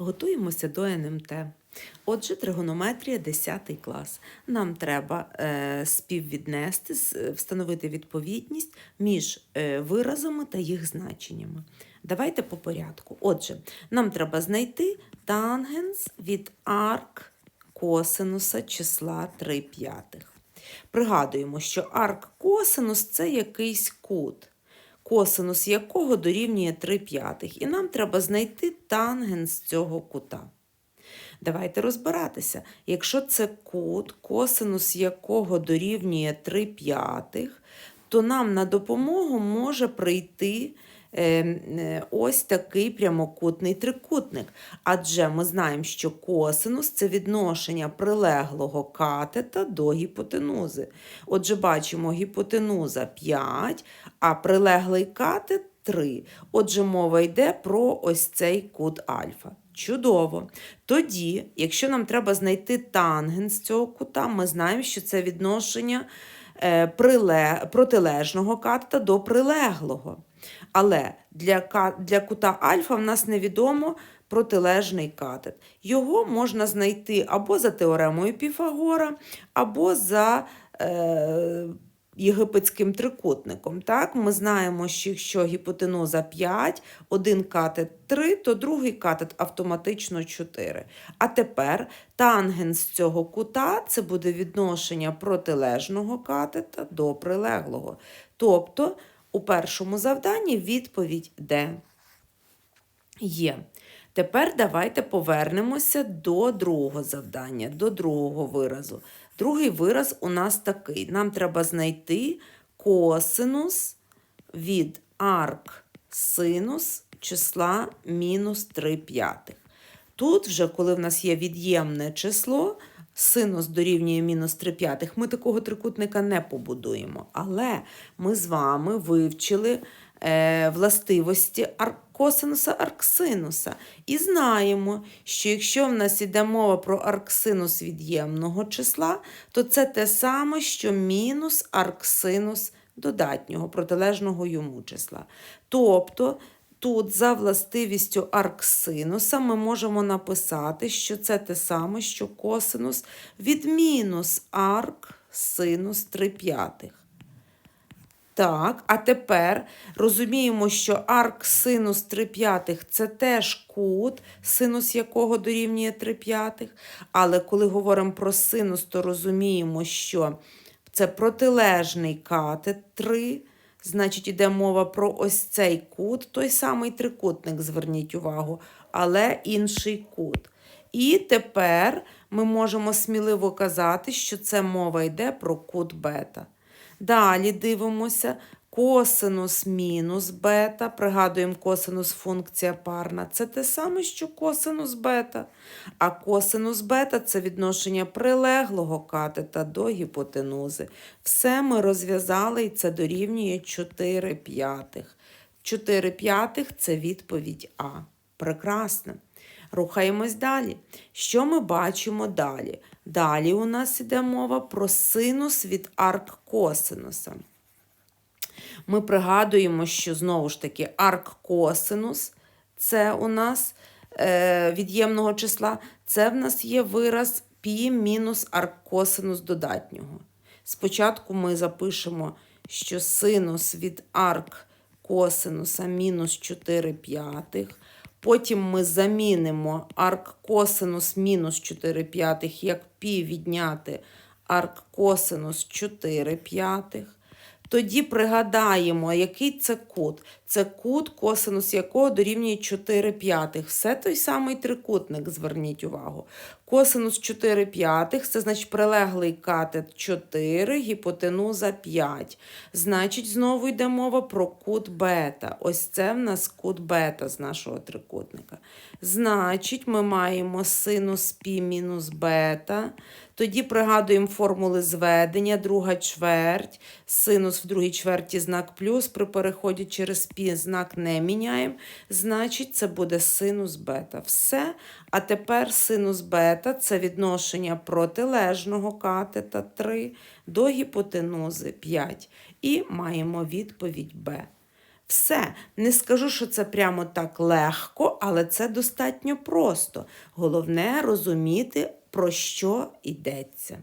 Готуємося до НМТ. Отже, тригонометрія 10 клас. Нам треба е, співвіднести, встановити відповідність між е, виразами та їх значеннями. Давайте по порядку. Отже, нам треба знайти тангенс від арк косинуса числа 3 п'ятих. Пригадуємо, що арк косинус це якийсь кут косинус якого дорівнює 3 п'ятих. І нам треба знайти тангенс цього кута. Давайте розбиратися. Якщо це кут, косинус якого дорівнює 3 п'ятих, то нам на допомогу може прийти ось такий прямокутний трикутник. Адже ми знаємо, що косинус це відношення прилеглого катета до гіпотенузи. Отже, бачимо гіпотенуза 5, а прилеглий катет 3. Отже, мова йде про ось цей кут альфа. Чудово. Тоді, якщо нам треба знайти тангенс цього кута, ми знаємо, що це відношення е, приле... протилежного катета до прилеглого. Але для, для кута альфа в нас невідомо протилежний катет. Його можна знайти або за теоремою Піфагора, або за е, єгипетським трикутником. Так? Ми знаємо, що якщо гіпотенуза 5, один катет 3, то другий катет автоматично 4. А тепер тангенс цього кута це буде відношення протилежного катета до прилеглого. Тобто у першому завданні відповідь Д є. Тепер давайте повернемося до другого завдання, до другого виразу. Другий вираз у нас такий. Нам треба знайти косинус від арк синус числа мінус 3 п'ятих. Тут вже, коли в нас є від'ємне число, синус дорівнює мінус 3 п'ятих, ми такого трикутника не побудуємо. Але ми з вами вивчили е, властивості ар- косинуса арксинуса. І знаємо, що якщо в нас іде мова про арксинус від'ємного числа, то це те саме, що мінус арксинус додатнього, протилежного йому числа. Тобто Тут за властивістю арксинуса ми можемо написати, що це те саме, що косинус від мінус арк синус 3 п'ятих. Так, а тепер розуміємо, що арк синус 3 п'ятих це теж кут, синус якого дорівнює 3 п'ятих. Але коли говоримо про синус, то розуміємо, що це протилежний катет 3. Значить, йде мова про ось цей кут, той самий трикутник, зверніть увагу, але інший кут. І тепер ми можемо сміливо казати, що це мова йде про кут бета. Далі дивимося косинус мінус бета. Пригадуємо, косинус функція парна. Це те саме, що косинус бета. А косинус бета це відношення прилеглого катета до гіпотенузи. Все ми розв'язали, і це дорівнює 4 п'ятих. 4 п'ятих це відповідь А. Прекрасно. Рухаємось далі. Що ми бачимо далі? Далі у нас іде мова про синус від арк косинуса. Ми пригадуємо, що знову ж таки арк косинус це у нас е, від'ємного числа, це в нас є вираз π мінус арк косинус додатнього. Спочатку ми запишемо, що синус від арк косинуса мінус 4 п'ятих. Потім ми замінимо арк косинус мінус 4 п'ятих, як π відняти арк косинус 4 п'ятих. Тоді пригадаємо, який це кут. Це кут, косинус якого дорівнює 4 п'ятих. Все той самий трикутник, зверніть увагу. Косинус 4 п'ятих, це значить прилеглий катет 4, гіпотенуза 5. Значить, знову йде мова про кут бета. Ось це в нас кут бета з нашого трикутника. Значить, ми маємо синус π мінус бета. Тоді пригадуємо формули зведення, друга чверть, синус в другій чверті знак плюс, при переході через пі знак не міняємо, значить це буде синус бета. Все. А тепер синус бета це відношення протилежного катета 3 до гіпотенузи 5. І маємо відповідь Б. Все. Не скажу, що це прямо так легко, але це достатньо просто. Головне розуміти, про що йдеться.